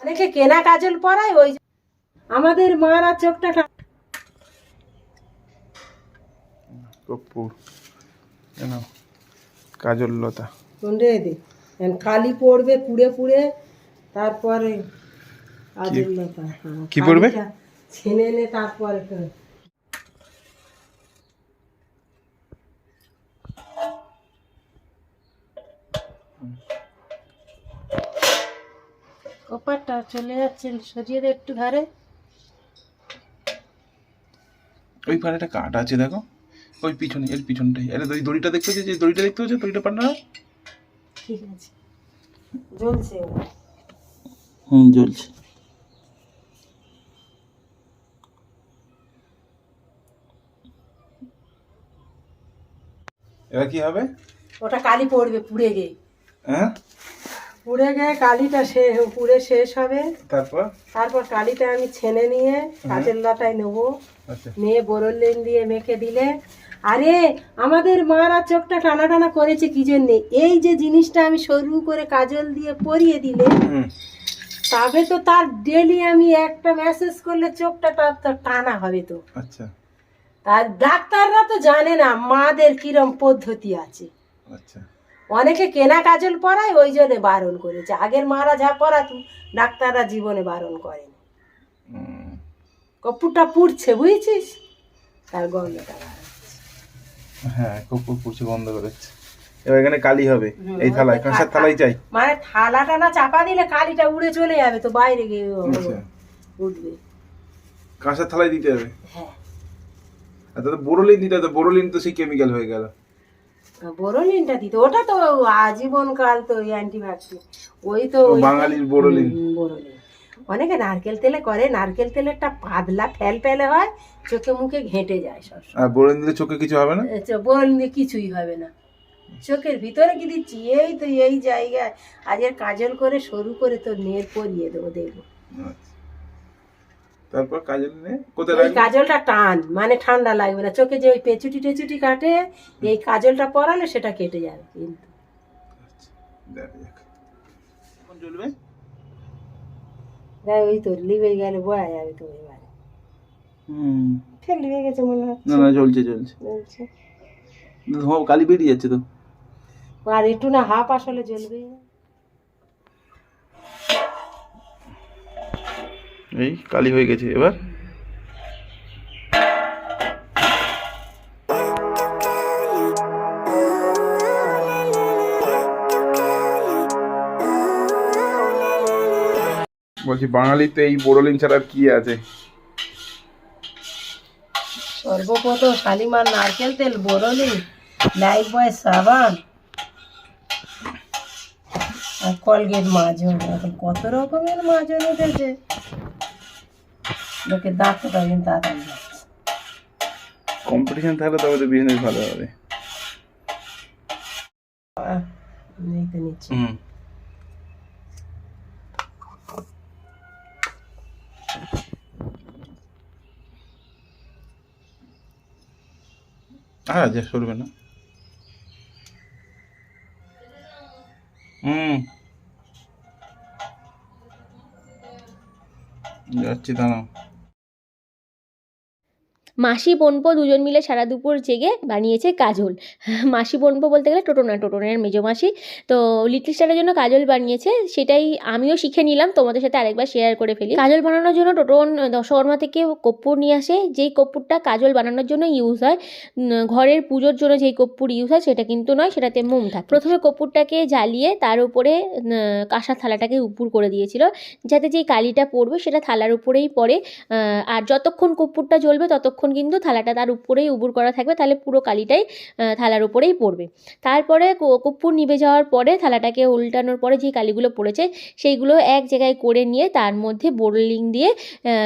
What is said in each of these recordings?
অনেকে কেনা কাজল পরায় ওই আমাদের মারা চোখটা কর্পূর কাজল লতা। দে। কালি পড়বে পুড়ে পুড়ে তারপরে কাজল লতা। হ্যাঁ, কি পড়বে? ছেনে নে তারপরে কপারটা চলে যাচ্ছে সরিয়ে দে একটু ধারে। ওই একটা কাঠ আছে দেখো। ওই পিছনে এর পিছনটাই। আরে ওই দড়িটা দেখতে যে দড়িটা দেখতে হচ্ছে দড়িটা পার না ঠিক আছে। জ্বলছে হুম জ্বলছে। এবার কি হবে? ওটা কালি পড়বে পুড়ে গিয়ে। হ্যাঁ? পুড়ে গিয়ে কালিটা শেষ পুড়ে শেষ হবে। তারপর? তারপর কালিটা আমি ছেনে নিয়ে কাজের লাটায় নেব। আচ্ছা। নিয়ে বোরলিন দিয়ে মেখে দিলে। আরে আমাদের মারা চোখটা টানা টানা করেছে কি জন্যে? এই যে জিনিসটা আমি সরু করে কাজল দিয়ে পরিয়ে দিলে তবে তো তার ডেলি আমি একটা মেসেজ করলে চোখটা টা- তো টানা হবে তো। আচ্ছা। আর ডাক্তাররা তো জানে না মাদের কিরম পদ্ধতি আছে। আচ্ছা। অনেকে কেনা কাজল পরায় ওই জন্য বারণ করেছে। আগের মারা যা পরাতো ডাক্তাররা জীবনে বারণ করেনি। কপুরটা পুড়ছে বুঝেছিস? তার গন্ধটা হ্যাঁ কর্পূর পুড়ছে বন্ধ করেছে এবার এখানে কালি হবে এই থালায় কাঁসার থালাই চাই। মানে থালাটা না চাপা দিলে কালিটা উড়ে চলে যাবে তো বাইরে গিয়ে আচ্ছা। উঠবে। কাঁসার থালায় দিতে হবে? হ্যাঁ। আর তাতে বোরোলিন দিতে হবে বোরোলিন তো সেই কেমিক্যাল হয়ে গেল। বোরোলিনটা দিতে ওটা তো তো অ্যান্টিবায়োটিক ওই তো বাঙালির বোরোলিন বোরোলিন অনেকে নারকেল তেলে করে নারকেল তেলেরটা পাতলা ফেল ফেলে হয় চোখে মুখে ঘেঁটে যায় সব আর বোরোলিন দিলে চোখে কিছু হবে না? বোরোলিন দিয়ে কিছুই হবে না। চোখের ভিতরে কি দিচ্ছি? এই তো এই জায়গায়। আজের কাজল করে সরু করে তো নের পরিয়ে দেবো দেখব। আচ্ছা। তারপর কাজল নিয়ে কোথায় কাজলটা টান মানে ঠান্ডা লাগবে না চোখে যে ওই পেচুটি টেচুটি কাটে এই কাজলটা পরালে সেটা কেটে যাবে কিন্তু। দেখা জ্বলবে? দেখ ওই তো লিবে গেলে বয়া যাবে তো এবারে। হুম। ফের লিবে গেছে মনে হচ্ছে। না না জ্বলছে জ্বলছে। বলছে। ধোঁয়া কালি বেরিয়ে যাচ্ছে তো। আর একটু না হাফ আসলে জ্বলবে। এই কালি হয়ে গেছে এবার? বলছি বাঙালিতে এই বোরোলিন ছাড়া আর কি আছে? সর্বপ্রথম শালিমার নারকেল তেল বরলি লাইফ বয় সাবান আর কলগেট মাজন এখন কত রকমের মাজন উঠেছে? লোকের দাঁত তো তাড়াতাড়ি কম্পিটিশন থাকলে তবে তো বিজনেস ভালো হবে। নিচ্ছি। হুম। হুম। যাচ্ছি দাঁড়াও। মাসি, বোনপো দুজন মিলে সারা দুপুর জেগে বানিয়েছে কাজল। মাসি, বোনপো বলতে গেলে টোটোনা টোটোনের মেজো মাসি। তো লিটল স্টারের জন্য কাজল বানিয়েছে, সেটাই আমিও শিখে নিলাম, তোমাদের সাথে আরেকবার শেয়ার করে ফেলি। কাজল বানানোর জন্য টোটোন দশকর্মা থেকে কর্পূর নিয়ে আসে, যেই কর্পূরটা কাজল বানানোর জন্য ইউজ হয় ঘরের পুজোর জন্য যেই কর্পূর ইউজ হয়, সেটা কিন্তু নয়, সেটাতে মোম থাকে। প্রথমে কর্পূরটাকে জ্বালিয়ে তার উপরে কাঁসা থালাটাকে উপুর করে দিয়েছিল, যাতে যেই কালিটা পড়বে সেটা থালার উপরেই পড়ে আর যতক্ষণ কর্পূরটা জ্বলবে ততক্ষণ কিন্তু থালাটা তার উপরেই উবুর করা থাকবে, তাহলে পুরো কালিটাই থালার উপরেই পড়বে। তারপরে ক- কর্পূর নিভে যাওয়ার পরে থালাটাকে উল্টানোর পরে যে কালিগুলো পড়েছে, সেইগুলো এক জায়গায় করে নিয়ে তার মধ্যে বোরলিং দিয়ে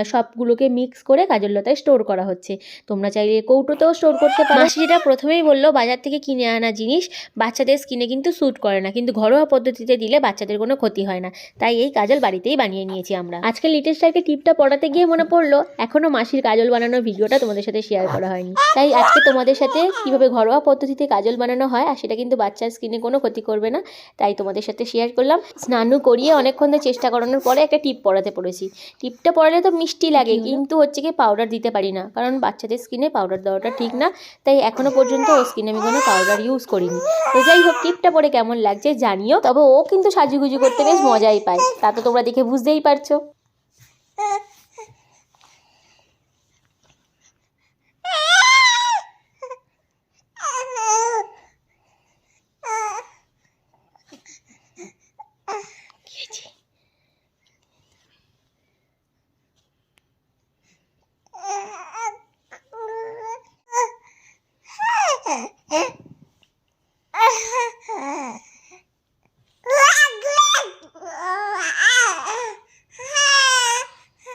সবগুলোকে মিক্স করে কাজল লতায় স্টোর করা হচ্ছে। তোমরা চাইলে কৌটোতেও স্টোর করতে পারো। যেটা প্রথমেই বলল, বাজার থেকে কিনে আনা জিনিস বাচ্চাদের স্কিনে কিন্তু স্যুট করে না, কিন্তু ঘরোয়া পদ্ধতিতে দিলে বাচ্চাদের কোনো ক্ষতি হয় না। তাই এই কাজল বাড়িতেই বানিয়ে নিয়েছি আমরা। আজকে লিটেস্ট স্টাইলকে টিপটা পড়াতে গিয়ে মনে পড়ল এখনও মাসির কাজল বানানোর ভিডিওটা তোমাদের সাথে শেয়ার করা হয়নি। তাই আজকে তোমাদের সাথে কীভাবে ঘরোয়া পদ্ধতিতে কাজল বানানো হয় আর সেটা কিন্তু বাচ্চার স্কিনে কোনো ক্ষতি করবে না। তাই তোমাদের সাথে শেয়ার করলাম। স্নানু করিয়ে অনেকক্ষণ ধরে চেষ্টা করানোর পরে একটা টিপ পড়াতে পড়েছি। টিপটা পড়ালে তো মিষ্টি লাগে কিন্তু হচ্ছে কি পাউডার দিতে পারি না কারণ বাচ্চাদের স্কিনে পাউডার দেওয়াটা ঠিক না। তাই এখনও পর্যন্ত ও স্কিনে আমি কোনো পাউডার ইউজ করিনি। তো যাই হোক টিপটা পরে কেমন লাগছে জানিও। তবে ও কিন্তু সাজুগুজু করতে বেশ মজাই পায়। তা তো তোমরা দেখে বুঝতেই পারছ। Yeah.